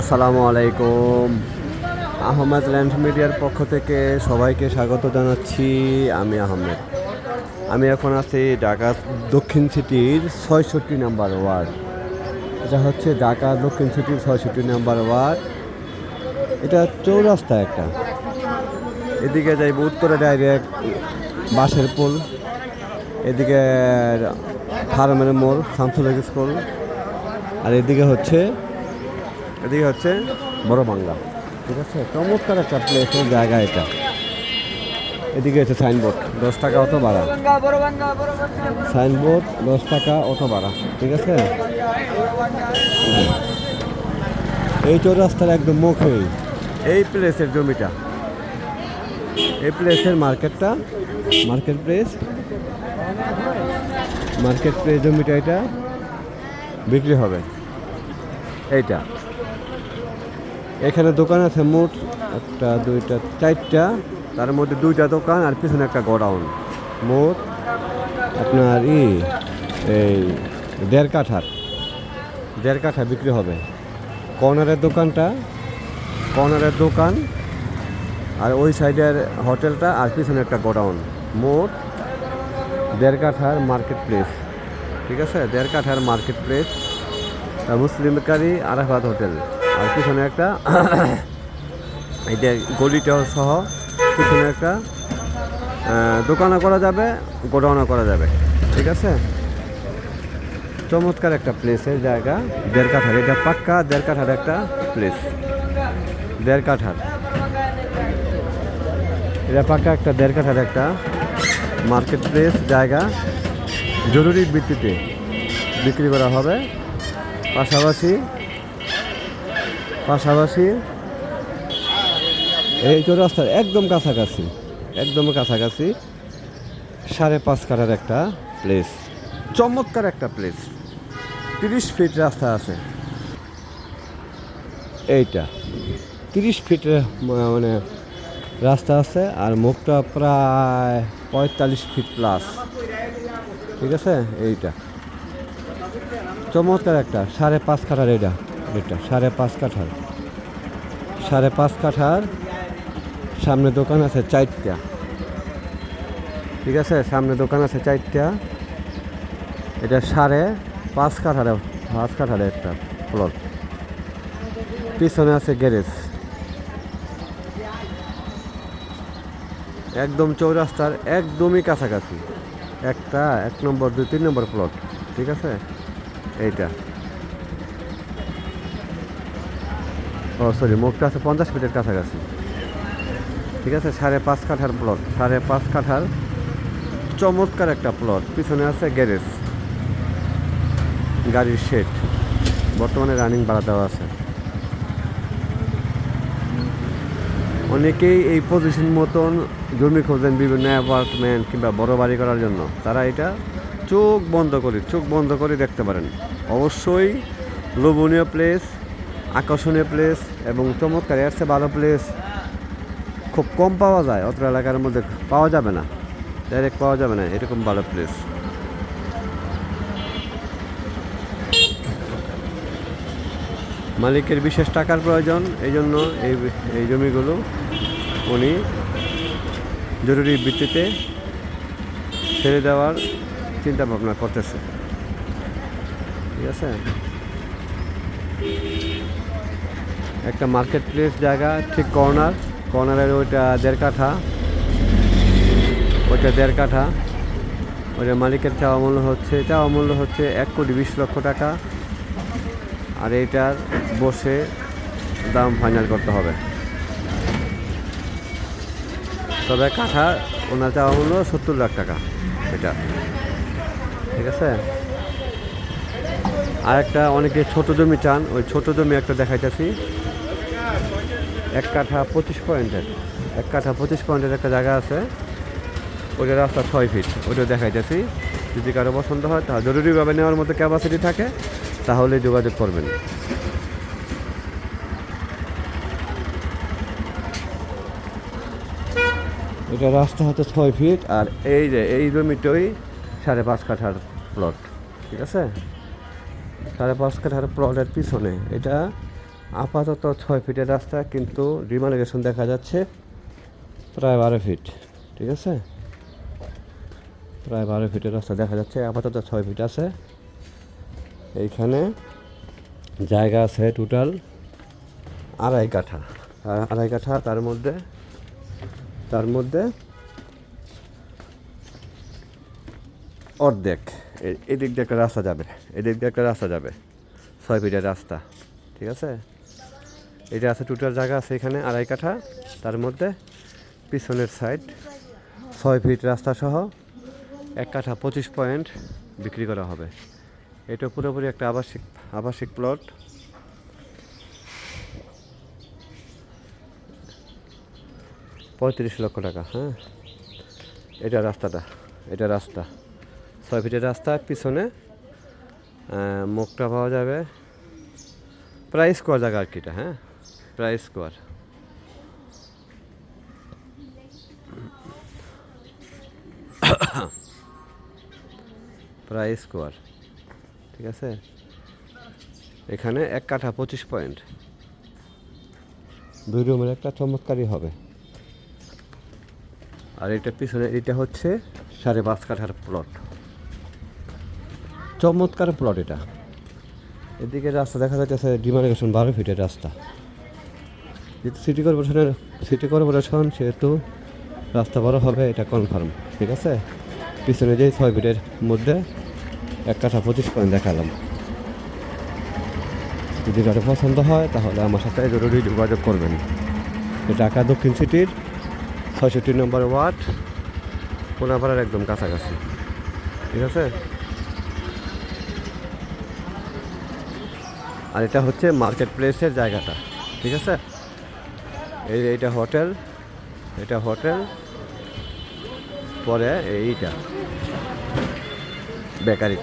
আসসালামু আলাইকুম। আহমেদ ল্যান্ড মিডিয়ার পক্ষ থেকে সবাইকে স্বাগত জানাচ্ছি, আমি আহমেদ। আমি এখন আছি ঢাকা দক্ষিণ সিটির ছয়ষট্টি নাম্বার ওয়ার্ড। এটা হচ্ছে ঢাকা দক্ষিণ সিটির ছয়ষট্টি নাম্বার ওয়ার্ড। এটা চৌরাস্তা একটা। এদিকে যাইব উত্তরে ডাইরেক্ট বাসের পোল, এদিকে ফার্মের মোড় শামসুল স্কুল, আর এদিকে হচ্ছে এদিকে হচ্ছে বড় বাংলা ঠিক আছে চমৎকার একটা প্লেসের জায়গা এটা। এদিকে হচ্ছে সাইনবোর্ড দশ টাকা অটো ভাড়া। সাইনবোর্ড দশ টাকা অটো ভাড়া ঠিক আছে? এই চৌরাস্তার একদম মুখেই। এই প্লেসের জমিটা। এই প্লেসের মার্কেটটা মার্কেট প্লেস মার্কেট প্লেস জমিটা এটা বিক্রি হবে। এইটা। এখানে দোকান আছে মোট একটা, দুইটা, চারটা। তার মধ্যে দুইটা দোকান আর পিছনে একটা গোডাউন। মোট আপনার ই, এই দেড় কাঠার। দেড় কাঠা বিক্রি হবে। কর্নারের দোকানটা, কর্নারের দোকান আর ওই সাইডের হোটেলটা আর পিছনে একটা গোডাউন। মোট দেড় কাঠার মার্কেট প্লেস ঠিক আছে? দেড় কাঠার market place Muslim bakery Arafat hotel. আর পিছনে একটা এটা গলিটা সহ পিছনে একটা দোকানও করা যাবে, গোডাউনও করা যাবে, ঠিক আছে? চমৎকার একটা প্লেসের জায়গা দেড় কাঠার এটা পাক্কা দেড় কাঠার একটা প্লেস দেড় কাঠার এটা পাক্কা একটা দেড় কাঠার একটা মার্কেট প্লেস জায়গা, জরুরি ভিত্তিতে বিক্রি করা হবে। পাশাপাশি পাশাপাশি এই চৌরাস্তার একদম কাছাকাছি একদম কাছাকাছি সাড়ে পাঁচ কাটার একটা প্লেস চমৎকার একটা প্লেস তিরিশ ফিট রাস্তা আছে। এইটা, তিরিশ ফিটের ম- মানে রাস্তা আছে আর মুখটা প্রায় পঁয়তাল্লিশ ফিট প্লাস ঠিক আছে? এইটা, চমৎকার একটা, সাড়ে পাঁচ কাটার এটা এটা সাড়ে পাঁচ কাঠার। সাড়ে পাঁচ কাঠার সামনে দোকান আছে চারটা। ঠিক আছে? সামনে দোকান আছে চারটা। এটা সাড়ে পাঁচ কাঠারে পাঁচ কাঠারে একটা প্লট পিছনে আছে গ্যারেজ একদম চৌরাস্তার একদমই কাছাকাছি। একটা, এক নম্বর, দুই, তিন নম্বর প্লট ঠিক আছে? এইটা। ও সরি মুখটা আছে পঞ্চাশ ফিটের কাছাকাছি। ঠিক আছে? সাড়ে পাঁচ কাঠার প্লট সাড়ে পাঁচ কাঠার চমৎকার একটা প্লট পিছনে আছে গ্যারেজ গাড়ির শেড বর্তমানে রানিং ভাড়া দেওয়া আছে। অনেকেই এই পজিশন মতন জমি খোঁজেন বিভিন্ন অ্যাপার্টমেন্ট কিংবা বড় বাড়ি করার জন্য। তারা এটা চোখ বন্ধ করে, চোখ বন্ধ করে দেখতে পারেন। অবশ্যই লোভনীয় প্লেস আকর্ষণীয় প্লেস এবং চমৎকার, এর চেয়ে ভালো প্লেস খুব কম পাওয়া যায় অত এলাকার মধ্যে পাওয়া যাবে না। ডাইরেক্ট পাওয়া যাবে না, এরকম ভালো প্লেস মালিকের বিশেষ টাকার প্রয়োজন, এই জন্য এই এই জমিগুলো উনি জরুরি ভিত্তিতে ছেড়ে দেওয়ার চিন্তা ভাবনা করতেছে। ঠিক আছে? একটা মার্কেট প্লেস জায়গা, ঠিক কর্নার কর্নারের ওইটা দেড় কাঠা ওইটা দেড় কাঠা ওইটা মালিকের চাওয়া মূল্য হচ্ছে, চাওয়া মূল্য হচ্ছে এক কোটি বিশ লক্ষ টাকা। আর এইটার বসে দাম ফাইনাল করতে হবে। তবে কাঠা, ওনার চাওয়া মূল্য সত্তর লাখ টাকা, এটা। ঠিক আছে? আর একটা অনেকে ছোট জমি চান, ওই ছোট জমি একটা দেখাইতেছি। এক কাঠা পঁচিশ পয়েন্টের, এক কাঠা পঁচিশ পয়েন্টের একটা জায়গা আছে। ওইটা রাস্তা ছয় ফিট ওইটা দেখাইতেছি। যদি কারও পছন্দ হয় তা জরুরিভাবে নেওয়ার মতো ক্যাপাসিটি থাকে, তাহলে যোগাযোগ করবেন। এটা রাস্তা হচ্ছে ছয় ফিট আর এই যে, এই জমিটাই সাড়ে পাঁচ কাঠার প্লট ঠিক আছে? সাড়ে পাঁচ কাঠার প্লটের পিছনে এটা আপাতত ছয় ফিটের রাস্তা, কিন্তু রিমালিগেশন দেখা যাচ্ছে প্রায় বারো ফিট, ঠিক আছে? প্রায় বারো ফিটের রাস্তা দেখা যাচ্ছে, আপাতত ছয় ফিট আছে। এইখানে জায়গা আছে টোটাল আড়াই কাঠা। আড়াই কাঠা তার মধ্যে তার মধ্যে অর্ধেক। এদিক দিয়ে একটা রাস্তা যাবে, এদিক দিয়ে একটা রাস্তা যাবে, ছয় ফিটের রাস্তা, ঠিক আছে? এটা আছে টোটাল জায়গা আছে এখানে, আড়াই কাঠা। তার মধ্যে পিছনের সাইড ছয় ফিট রাস্তা সহ এক কাঠা পঁচিশ পয়েন্ট বিক্রি করা হবে। এটা পুরোপুরি একটা আবাসিক আবাসিক প্লট পঁয়ত্রিশ লক্ষ টাকা হ্যাঁ? এটা রাস্তাটা, এটা রাস্তা। ছয় ফিটের রাস্তা পিছনে মুখটা পাওয়া যাবে। প্রায় স্কোয়ার জায়গা আর কি এটা হ্যাঁ? প্রায় স্কোয়ার। প্রায় স্কোয়ার, ঠিক আছে? এখানে এক কাঠা পঁচিশ পয়েন্ট। দুই রুমের একটা চমৎকারই হবে। আর এটা পিছনে, এটা হচ্ছে সাড়ে পাঁচ কাঠার প্লট চমৎকার প্লট এটা। এদিকে রাস্তা দেখা যাচ্ছে ডিমার্কেশন বারো ফিটের রাস্তা। যেহেতু সিটি কর্পোরেশনের সিটি কর্পোরেশন সেহেতু রাস্তা বড় হবে, এটা কনফার্ম ঠিক আছে? পিছনে যে ছয় ফিটের মধ্যে এক কাঠা পঁচিশ পয়েন্ট দেখালাম। যদি কারও পছন্দ হয়, তাহলে আমার সাথে জরুরি যোগাযোগ করবেন। ঢাকা দক্ষিণ সিটির ছয়ষট্টি নম্বর ওয়ার্ড, কোনাপাড়ার একদম কাছাকাছি। ঠিক আছে? আর এটা হচ্ছে মার্কেট প্লেসের জায়গাটা, ঠিক আছে? এই এইটা হোটেল এটা হোটেল পরে এইটা। বেকারি।